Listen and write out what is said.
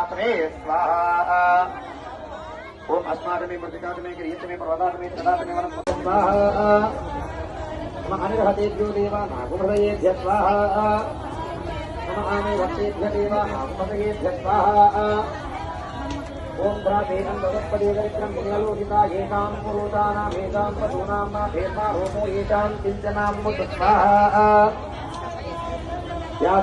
आत्मे स्वाहा ओम अस्माकमे मृतिकात्मे क्रियतमे पर्वतात्मे तदात्मे वनं स्वाहा नम अनिर्हतेभ्यो देवा नागुभृतयेभ्य स्वाहा नम आमे वक्तेभ्य देवा नागुभृतयेभ्य स्वाहा ओम भ्राते अन्दपदे दरिद्रं पुण्यलोकिता येषां पुरोतानामेषां पशूनां मा भेदमा रोमो येषां चिन्तनां स्वाहा E a